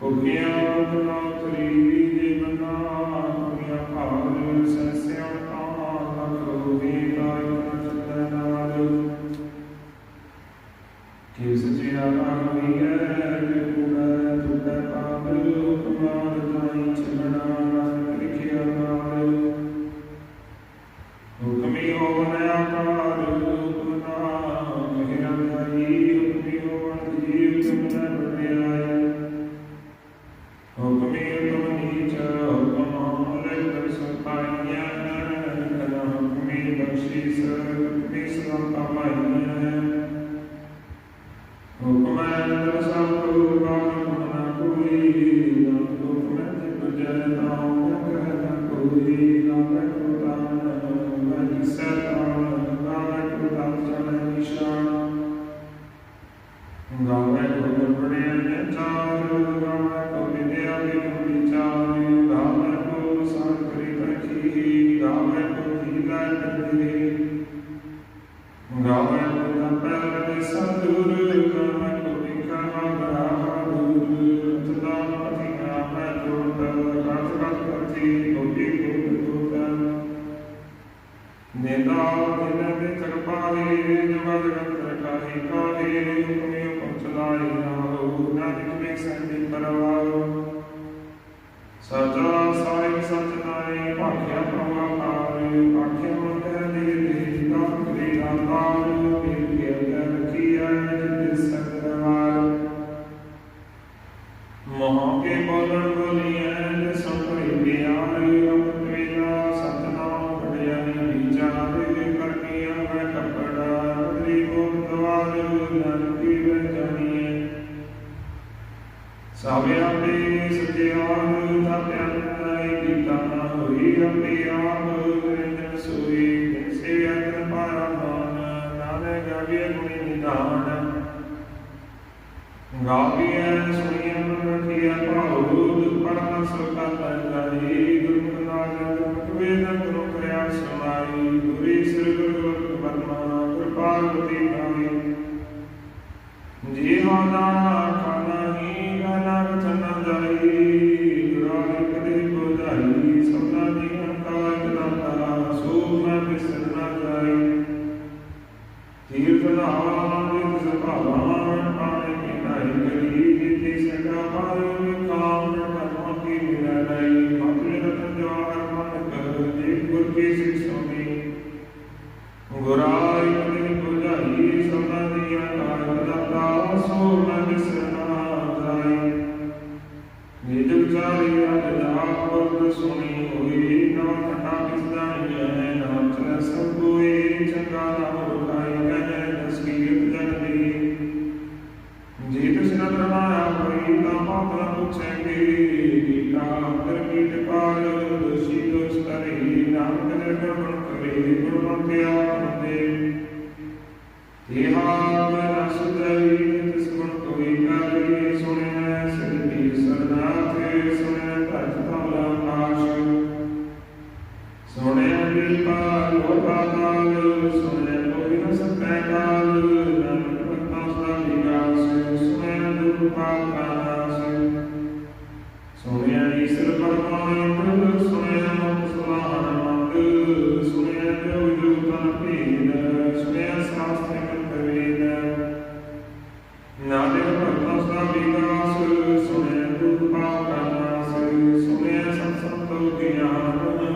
ਭੁਗਿਆ ਨਾ ਕਰੀ ਜੀਵਨਾ ਆਤਮਿਆ ਭਾਵ ਸੰਸਿਆ ਤਾਂ ਲਖੋਦੀ ਕਾਇ ਚੰਦਨਾਦ ਕਿ ਸਚਿਆ ਆਮੀ ਹੈ ਕਿ ਪੁਨਰ ਤੁਧ ਪਾਪ ਲੋਕ ਮਾਰ ਤਾਈ ਮੇਰਾ ਦਿਨ ਦੇ ਕਿਰਪਾ ਦੇ ਨਿਵਦ ਗੰਦਰ ਕਾਹੀ ਕਾਹੇ ਹੁਕਮੇ ਪਹੁੰਚਦਾਈ ਨਾਉ ਨਾਨਕ ਮੇ ਸੰਦੇ ਪਰਵਾਉ ਸਦਾ ਸਾਹਿਬ ਸਤਨਾਈ ਭਾਖਿਆ ਪ੍ਰਵਾਹ ਆਵੇ ਭਾਖਿਆ ਦਾ ਪਿਆਰਾ ਏ ਗੀਤਾ ਹੋਈ ਆਪੇ ਆਪ ਰੰਜਨ ਸੋਈ ਸੇ ਅੰਨ ਪਰਮਾਨ ਨਾਲੇ ਗਾਵੇ ਗੁਣੀ ਨਿਧਾਨ ਗਾਵੇ ਸੁਣੀਐ ਮਨ ਰਖਿਆ ਪ੍ਰਭੂ ਪਰਮ ਸੁਖ ਕਾ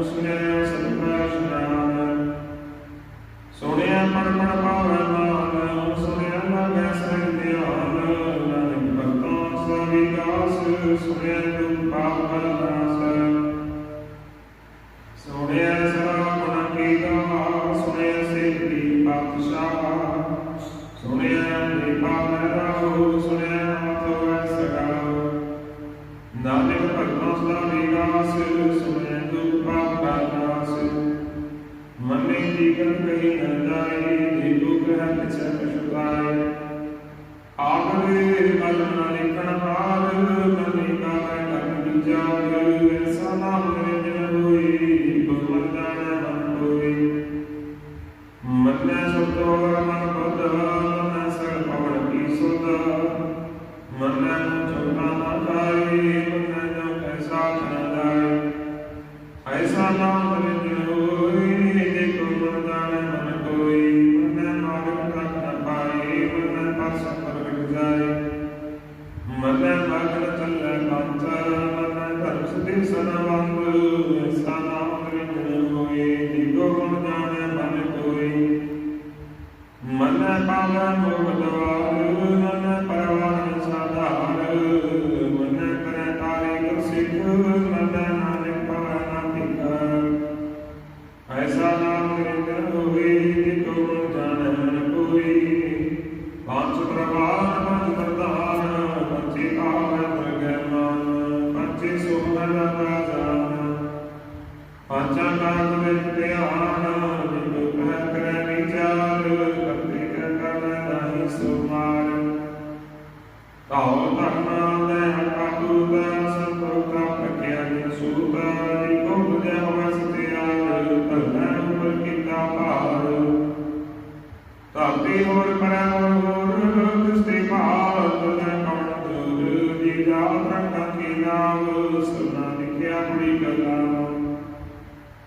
Muslim. phenomenal. ਧਰਤੀ ਹੋਰ ਕਰੈ ਹੋਰ ਹੋਰ ਤਿਸਤੇ ਭਾਰ ਤੁਧੈ ਕਉਣ ਦੂਰ ਜੀ ਜਾ ਰੰਗਾ ਕੀ ਨਾਮ ਸੁਨਾ ਲਿਖਿਆ ਬੜੀ ਗੱਲਾਂ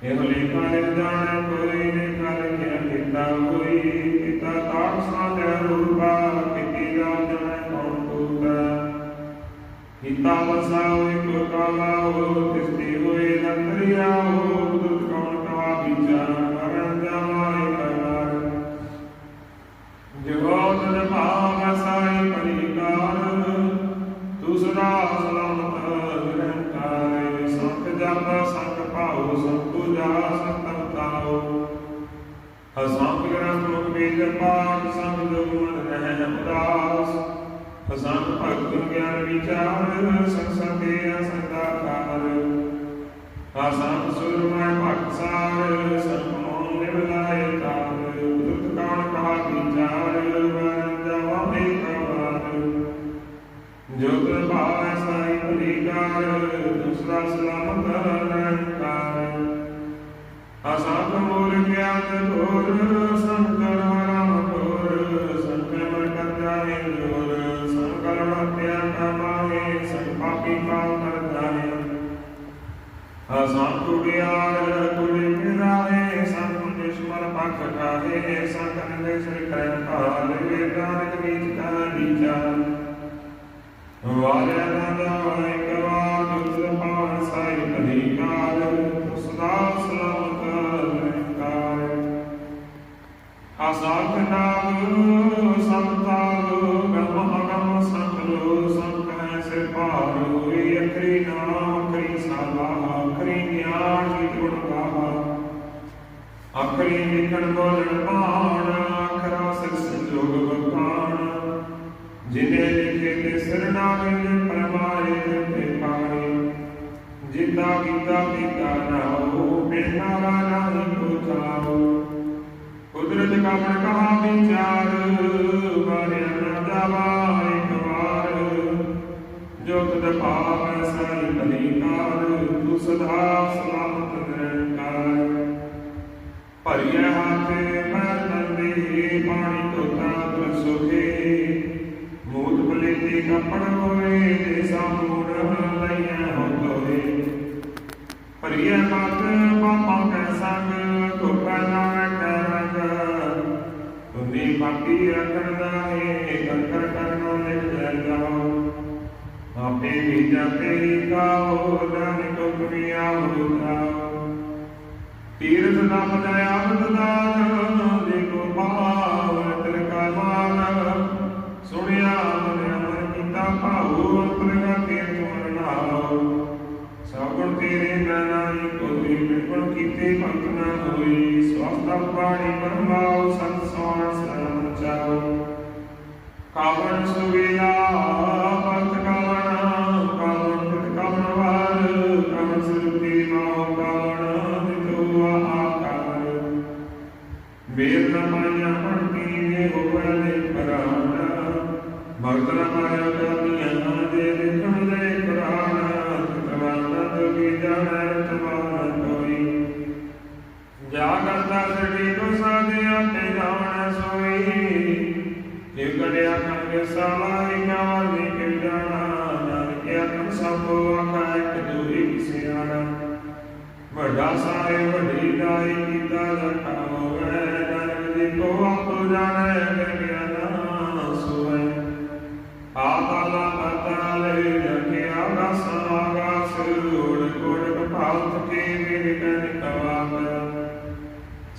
ਇਹ ਲੇਖਾ ਲਿਖ ਜਾਣੈ ਕੋਈ ਲੇਖਾ ਲਿਖਿਆ ਕੀਤਾ ਹੋਈ ਕੀਤਾ ਤਾਪ ਸਾਧਿਆ ਰੂਪਾ ਕੀਤੀ ਰਾਮ ਜਨੈ ਕੌਣ ਕੂਤਾ ਕੀਤਾ ਵਸਾਉ ਇੱਕ ਕਾਲਾ ਹੋ ਤਿਸਤੀ ਹੋਏ ਨੰਦਰੀਆ ਹੋ ਜਪ ਸੰਤ ਭਾਉ ਸੰਤ ਪੂਜਾ ਸੰਤ ਤਾਉ ਹਸੰਤ ਗ੍ਰੰਥ ਮੁਖ ਬੀਜ ਪਾਠ ਸੰਤ ਮਨ ਰਹਿ ਉਦਾਸ। ਹਸੰਤ ਭਗਤ ਗਿਆਨ ਵਿਚਾਰ ਸੰਸਤੇ ਅਸੰਤਾਕਾਰ ਹਸੰਤ ਸੁਰਮੈ ਭਗਤ ਸਾਰ ਸਰਪਮੋਂ ਨਿਵਲਾਏ ਤਾਰ। ਦੂਸਰਾ ਸਲਾਮਤ ਨਿਰੰਕਾਰ ਅਸਾਖ ਮੂਲ ਗਿਆਨ ਧੋਰ ਸੰਕਰ ਰਾਮ ਧੋਰ ਸੰਕਰ ਕਰਤਾ ਹੈ ਜੋਰ ਸੰਕਰ ਮਤਿਆ ਕਮਾਏ ਸੰਪਾਪੀ ਪਾਉ ਕਰ ਜਾਏ ਅਸਾਖ ਕੁੜਿਆਰ ਕੁੜੀ ਮਿਰਾਏ ਸੰਤ ਦੁਸ਼ਮਨ ਪੱਖ ਕਾਹੇ ਸੰਤ ਨੇ ਸ੍ਰੀ ਕਰੈ ਭਾਲ ਵੇਦਾਨ ਵਿੱਚ ਕਾ ਵਿਚਾਰ ਵਾਰਿਆ ਨਾਦਾ ਇੱਕ ਵਾਰ ਦੁਸਰ ਪਾਵਨ ਸਾਈ ਅਧਿਕਾਰ ਸਦਾ ਸਲਾਮਤ ਨਿਰੰਕਾਰ ਆਸਾਖ ਨਾਮ ਸੰਤਾਗ ਗਮ ਅਗਮ ਸੰਤਲੋ ਸੰਤੈ ਸੇ ਪਾਰ ਹੋਈ ਅਖਰੀ ਨਾਮ ਅਖਰੀ ਸਾਲਾ, ਅਖਰੀ ਗਿਆਨ ਜੀ ਗੁਣ ਗਾਵਾ। ਅਖਰੀ ਲਿਖਣ ਬੋਲਣ ਬਾਣ ਤੁਮੀ ਪਾਪੀ ਰਖਣਦਾ ਹੈ ਕੰਕਰ ਕਰਨੋ ਲਿਖ ਜਾਓ। ਆਪੇ ਵੀ ਜਾਤੇ ਕਾਓ ਨਾਨਕ ਤੁਮੀਆ ਹੋ ਤੀਰਥ ਨਾਮ ਦਇਆ ਬਦਦਾਨ ਦੇਖੋ ਭਾਵ ਤਿਲ ਕਾ ਮਾਨ। ਸੁਣਿਆ ਮਨ ਅਮਰ ਕੀਤਾ ਭਾਉ ਅੰਤਰਗਾ ਤੀਰਥ ਮਰਨਾਉ ਸਭਨ ਤੇਰੇ ਨਾਈ ਕੋਈ ਬਿਰਪਣ ਕੀਤੇ ਭਗਤ ਨਾ ਹੋਈ ਸਵਸਤਾ ਪਾਣੀ ਪਰਮਾਉ ਕਾਵਣ ਸੁਵਿਆ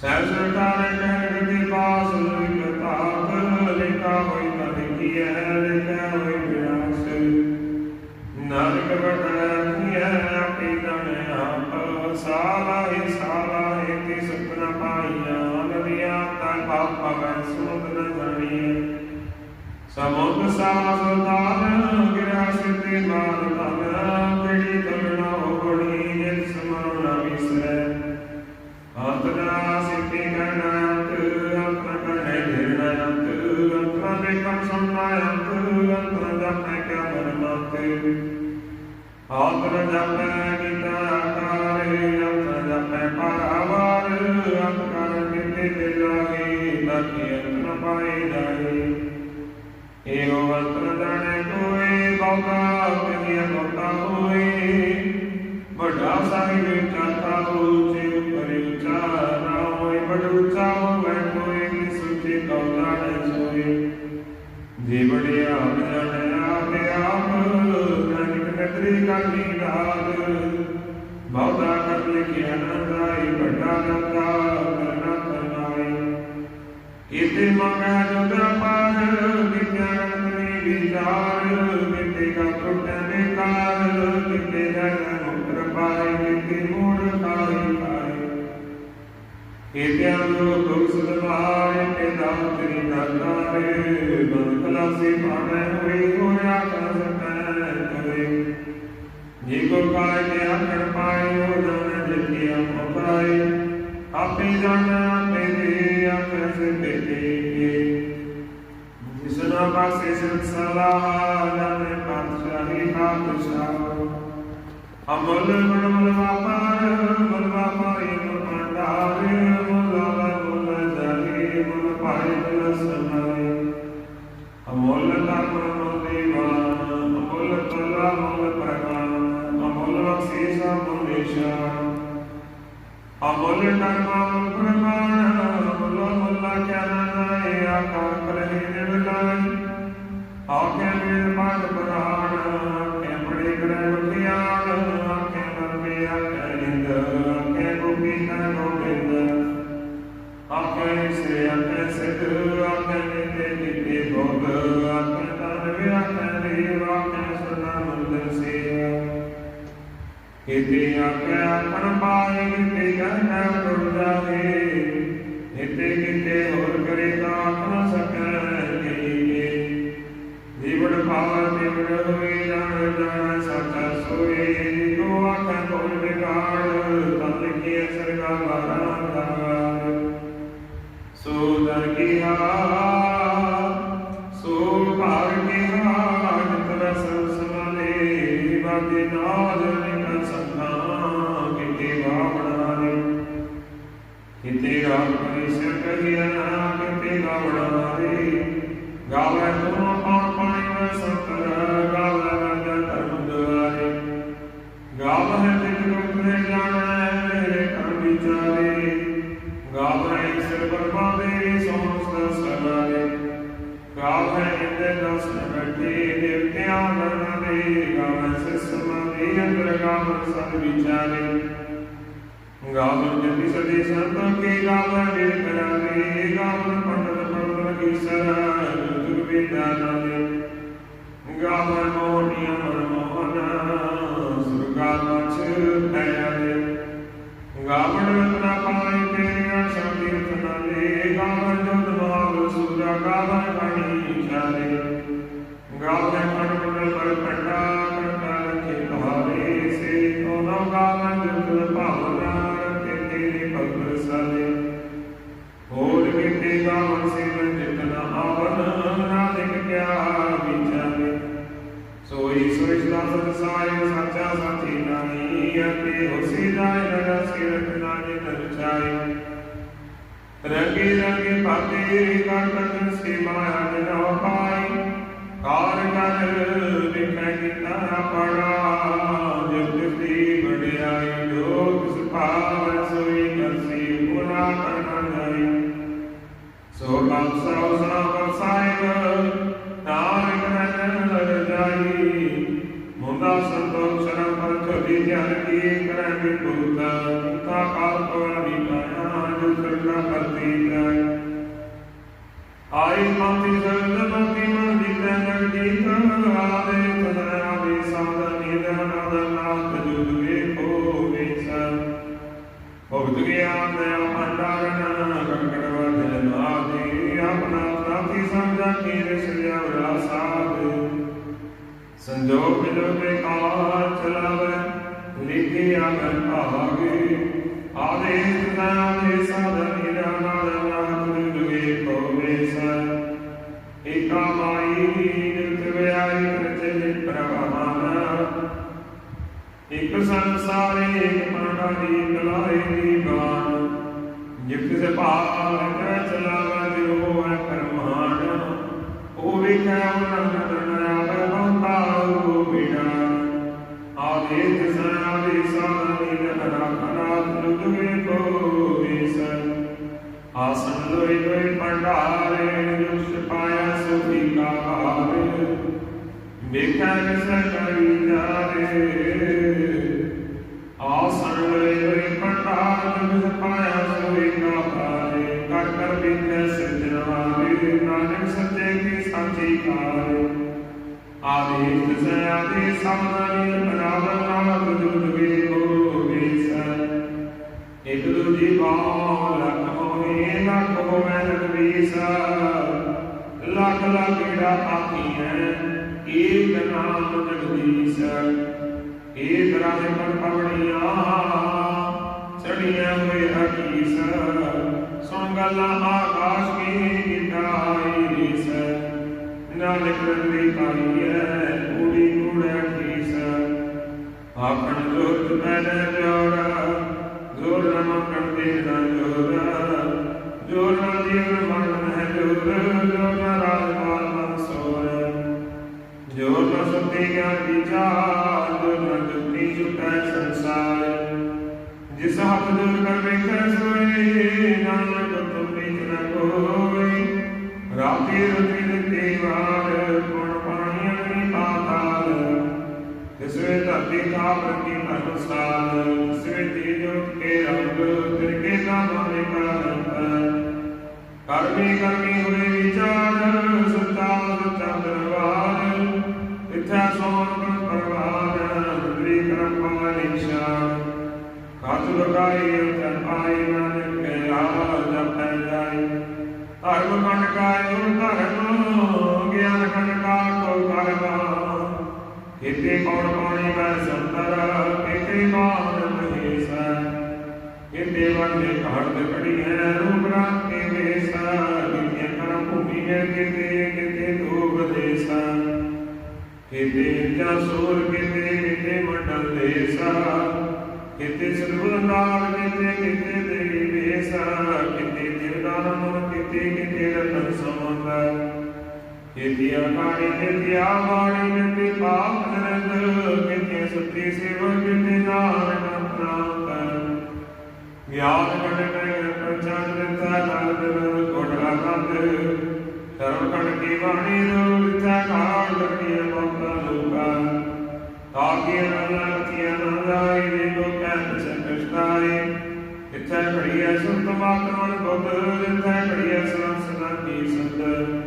ਸਹਿ ਸਰਕਾਰ ਕਹਿ ਦੇ ਪਾਸ ਲਤਾਤ ਲਿਖਾ ਹੋਈ ਤਨ ਕੀ ਹੈ ਲਿਖਾ ਹੋਈ ਵਿਆਸ ਨਾਨਕ ਬਟਿਆ ਆਪੇ ਦਣ ਆਪ। ਸਾਲਾ ਹੀ ਸਾਲਾ ਹੀ ਤੇ ਸੁਪਨਾ ਪਾਈਆਂ, ਨਦੀਆਂ ਤਾਂ ਪਾਪਾ ਮੈਂ ਸੁਧ ਨ ਜਾਣੀਏ। ਸਮੁੰਦ ਸਾਸ ਦਾਨ ਗਿਰਾ ਸਿਤੇ ਮਾਨ ਧਨ। ਕਿਆ ਮਨ ਮਾਤੇ ਆਤਰ ਜਪੈ ਕੀਤਾ ਆਕਾਰੇ ਅੰਤ ਜਪੈ ਪਰਾਵਾਰ ਅੰਤ ਕਰ ਤੇ ਲਾਗੇ ਲਾਗੇ ਅੰਤ ਪਾਏ ਜਾਏ ਏਓ ਅੰਤਰ ਜਾਣੇ ਕੋਏ ਬਹੁਤਾ ਕਹੀਏ ਬਹੁਤਾ ਹੋਏ ਵੱਡਾ ਸਾਹਿਬ ਚਾਤਾ ਉੱਚੇ ਉੱਪਰ ਉੱਚਾ ਨਾ ਹੋਏ ਬੜ ਉੱਚਾ ਜੇ ਬੜਿਆ ਆਪੇ ਆਪ ਨਾਨਕ ਨਦਰੀ ਕਰਨੀ ਰਾਗ ਬਹੁਤਾ ਕਰ ਲਿਖਿਆ ਨਾ ਜਾਈ ਵੱਡਾ ਨੰਦਾ ਕਰਨਾ ਕਰਨਾਈ ਕੀਤੇ ਮੰਗੈ ਜੁਦਰ ਕੀਤਿਆਂ ਨੂੰ ਦੁਖ ਸਦਮਾਏ ਤੇ ਦਾਮ ਤੇਰੀ ਦਾਤਾਰੇ ਬੰਦ ਖਲਾਸੀ ਪਾਣੈ ਹੋਈ ਹੋਇਆ ਕਾ ਸਕੈ ਕਰੇ। ਜੇ ਕੋ ਕਾਇ ਤੇ ਆਖਣ ਪਾਏ ਹੋ ਜਾਣੈ ਜਿਤਿਆ ਮੋਕਰਾਏ ਆਪੇ ਜਾਣੈ ਆਪੇ ਦੇ ਆਖੈ ਸੇ ਬੇਟੇ ਜਿਸਨਾ ਪਾਸੇ ਸੰਸਾਰਾ ਜਾਣੇ ਪਾਤਸ਼ਾਹੀ, ਪਾਤਸ਼ਾਹ। ਅਮਲ ਗੁਣ ਮਲ ਵਾਪਾਰ ਮਲ ਵਾਪਾਰੀ ਅਮੋਲ ਕਰਮ ਮਲ ਪ੍ਰਮਾਣ ਅਮੋਲ ਮਲ ਕਿਆ ਨਾਏ ਆਕਾ ਕਰੇ ਨਿਵਲਾਈ ਆਖੇ ਮੇਰੇ ਮਨ ਪ੍ਰਾਣ ਆਖੇ ਬੜੇ ਗ੍ਰਹਿ ਵਿਖਿਆਨ ਆਖੇ ਮਨ ਮੇ ਆਖੇ ਨਿੰਦ ਆਖੇ ਗੋਪੀ ਕਾ ਗੋਬਿੰਦ ਆਖੇ ਸੇ ਆਖੇ ਸਿਧ ਕਿਤੇ ਆਖੇ ਆਖਣ ਪਾਏ ਕਿਤੇ ਗੰਨਾ ਕਿਤੇ ਕੀਤਾ ਗੁਰਾਂ ਕੇਰੇ ਸਿਆਵਰਾ ਸਾਧ। ਸੰਜੋ ਮਿਲੋ ਤੇ ਕਾਲ ਚਲਾਵੇ ਲਿਖੇ ਅਮਰ ਭਾਗੇ। ਆਦੇਸ ਤਾਂ ਦੇ ਸਾਧਨ ਨਿਰਾਨੰਦ ਨਾਮ ਗੁਰੂਏ ਪਰਮੇਸ਼ਰ ਏਕਾ ਮਾਈ ਨਿਤ ਵਿਆਈ ਪ੍ਰਚਲੇ ਪ੍ਰਵਾਹਨ ਇਕ ਸੰਸਾਰੇ ਇਕ ਮਾਨਾ ਦੀ ਕਲਾਏ ਦੀ ਬਾਣ। ਜਿਤ ਸੇ ਭਾਵ ਚਲਾਵੇ ਜੋ ਹੈ ਆਸਨ ਲੋਈ ਲੋਈ ਪੰਡਾਰੇ ਜੁਸ ਪਾਇਆ ਸੁਖੀ ਕਾ ਹਾਰ ਵੇਖੈ ਕਿਸ ਕਰੀ ਜਾਰੇ ਆਦੇਸ ਸਨਾਦੇ ਸਾਨੀ ਬਰਾਬਰ ਨਾਲ ਤੁਧ ਵੇ ਕੋ ਇਕ ਦੂਜੀ ਬਾਹ ਲੱਖ ਹੋਏ ਲੱਖ ਹੋਵੇ ਜਗਦੀਸ਼ ਲੱਖ ਲੱਖ ਏੜਾ ਆਖੀ ਹੈ ਏਕ ਨਾਮ ਜਗਦੀਸ਼ ਏਕ ਰਾਹੇ ਪਰ ਪਵੜੀਆਂ ਚੜੀਆਂ ਹੋਏ ਹਕੀਸ ਸੁਣ ਗੱਲਾਂ ਆਕਾਸ਼ ਕੀ ਗਿਟਾਈ ਰੀਸ ਨਾਨਕ ਰੰਦੀ ਪਾਈ ਆਖਣ ਜੋਤ ਮੈਨੇ ਜੋੜਾ ਜੋਰ ਨਮ ਕਰਦੇ ਨਾ ਜੋਰ ਜੋਰ ਨਾ ਜੀਵ ਮਰਨ ਹੈ ਜੋਰ ਜੋਰ ਨਾ ਰਾਜਮਾਨ ਮਨ ਸੋਰ ਜੋਰ ਨਾ ਸੁਤੇ ਗਿਆਨ ਵਿਚਾਰ ਜੋਰ ਨਾ ਜੁਗਤੀ ਛੁਟੈ ਸੰਸਾਰ। ਜਿਸ ਹੱਥ ਜੋਰ ਕਰ ਵੇਖੈ ਸੋਏ, ਨਾਨਕ ਤੁਮ ਨੀਚ ਨ ਕੋਈ ਰਾਤੀ ਰਤੀ ਦਿੱਤੀ ਜਿਸਵੇਂ ਧਰਤੀ ਥਾਪ ਰੰਗੀ ਧਰਮਸਾਲ ਜਿਸਵੇਂ ਦੀ ਜੋਤ ਕੇ ਰੰਗ ਤਿਰਕੇ ਨਾਮ ਦੇ ਕਾਰੰਤ ਕਰਮੀ ਕਰਮੀ ਹੋਏ ਵਿਚਾਰ ਸੱਚਾ ਸੱਚਾ ਦਰਬਾਰ ਇੱਥੇ ਸੋਨ ਗੁਣ ਪਰਵਾਨ ਮੰਦਰੀ ਕਰਮ ਪਾਵਨ ਨਿਸ਼ਾਨ ਕਾਜ ਲਗਾਈ ਜਨ ਆਈ ਨਾਨਕ ਕੇ ਆ ਜਪੈ ਜਾਈ ਧਰਮ ਖੰਡ ਕਾਇਓ, ਧਰਮ ਕਿਤੇ ਕੌਣ ਪਾਣੀ ਮੈਂ ਸੰਤਰ ਕਿਤੇ ਕੌਣ ਮਹੇਸ਼ ਕਿਤੇ ਵੰਦੇ ਘਾਟ ਖੜੀ ਹੈ ਰੂਪ ਰੰਗ ਕੇ ਵੇਸ ਕਿਤੇ ਕਰਮ ਭੂਮੀ ਹੈ, ਕਿਤੇ ਕਿਤੇ ਦੂਬ ਦੇਸ ਕਿਤੇ ਜਾਂ ਸੂਰ, ਕਿਤੇ ਕਿਤੇ ਮੰਡਲ ਦੇਸ ਕਿਤੇ ਸਰਬਨਾਰ ਕਿਤੇ ਕਿਤੇ ਦੇਵੀ ਵੇਸ ਕਿਤੇ ਜਿਰਦਾਨ ਕਿਤੇ ਕਿਤੇ ਰਤਨ ਸਮੰਦਰ ਕਿਤਿਆ ਕਾਣੀ ਕਿਤਿਆ ਬਾਣੀ ਕਿਤੇ ਪਾਪ ਨਰੰਦ ਕਿਤੇ ਸੱਤੀ ਸੇਵਕ ਕਿਤੇ ਨਾਨਕ ਨਾਮ ਗਿਆਨ ਕਣ ਕਣ ਪ੍ਰਚਾਰ ਦਿੱਤਾ, ਨਾਲ ਦਿਨ ਕੋਟਲਾ ਕੰਦ ਸਰਵ ਕਣ ਕੀ ਬਾਣੀ ਨੂੰ ਦਿੱਤਾ ਕਾਲ ਲਗੀਏ ਮੋਕਾ ਲੋਕਾ। ਤਾਕੀ ਨਲਾ ਕੀਆ ਨਾ ਜਾਈ ਦੇ ਕੋ ਕਹਿ ਸੰਕਸ਼ਤਾਏ ਇੱਥੇ ਖੜੀਐ ਸੁਰਤ ਮਾਤਮਨ ਬੁੱਧ, ਜਿੱਥੇ ਖੜੀਐ ਸਰਨ ਸਦਾ ਕੀ ਸੰਤ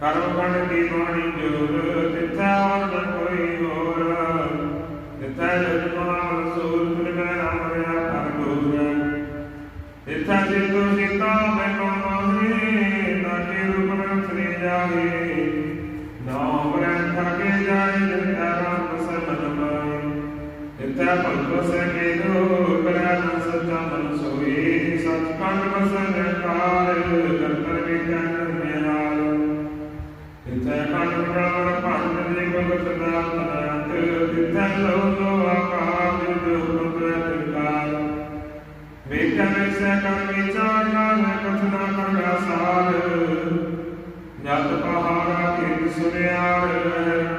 ਕਰਮ ਕੰਡ ਕੀ ਬਾਣੀ ਜੋਰ ਤਿੱਥੈ ਹੋਰ ਨ ਕੋਈ ਹੋਰ। ਤਿੱਥੈ ਜਜਮਾ ਰਸੂਲ ਤੁਲ ਮੈਂ ਨਾਮ ਰਿਆ ਕਰ ਗੋਰ ਤਿੱਥੈ ਜਿਤੁ ਸੀਤਾ ਮੈਂ ਕੌਣ ਮਾਹੀ ਤਾਕੇ ਰੂਪ ਸ੍ਰੀ ਜਾਏ ਨਾਮ ਰਹਿ ਥਕੇ ਜਾਏ ਜਿਤੈ ਰਾਮ ਸਮਨ ਮਾਏ ਤਿੱਥੈ ਭਗਵ ਸਕੇ ਦੋ ਤਿੱਥੈ ਕੰਡ ਪ੍ਰਾਣ ਭੰਡ ਦੇ ਭਗਤ ਦਾ ਤਨੰਤ ਤਿੱਥੈ ਲੋ ਲੋ ਆਕਾਰ ਜੋ ਮੁਦਰਾ ਤਿਕਾਰ ਵੇਖਣ ਸੇ ਕਰ ਵਿਚਾਰ ਨਾਨ ਕਥਨਾ ਕਰਦਾ ਸਾਰ ਜਤ ਪਹਾੜਾ ਕੇ ਸੁਨਿਆਰ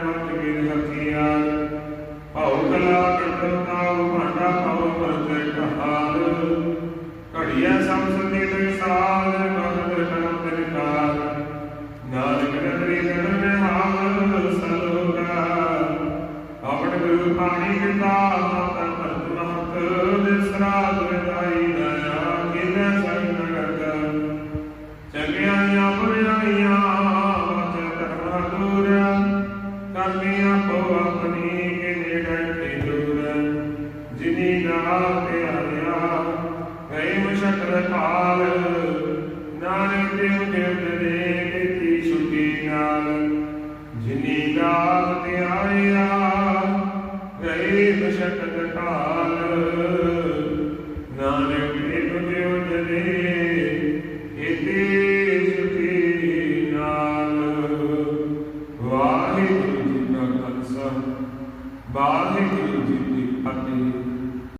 ਮਤ ਗਿਰ ਹਥਿਆਰ ਭਉ ਕਲਾ ਕੰਟਤਾ ਭਾਂਡਾ ਭਉ ਪਰਤੇ ਕਹਾਲ ਘੜੀਐ ਸੰਸਤੀ ਦੇ ਸਾਲ ਮਗਰ ਕਰਮ ਦਿਨਕਾਰ ਨਾਨਕ ਨਦਰੀ ਕਰਨ ਮੈਂ ਆਪਣ ਗੁਰੂ ਪਾਣੀ ਕਿਤਾ ਮਾਤਾ ਭਰਤ ਮਹਤ ਦਿਸਰਾ ਦੁਇਦਾਈ ਦਇਆ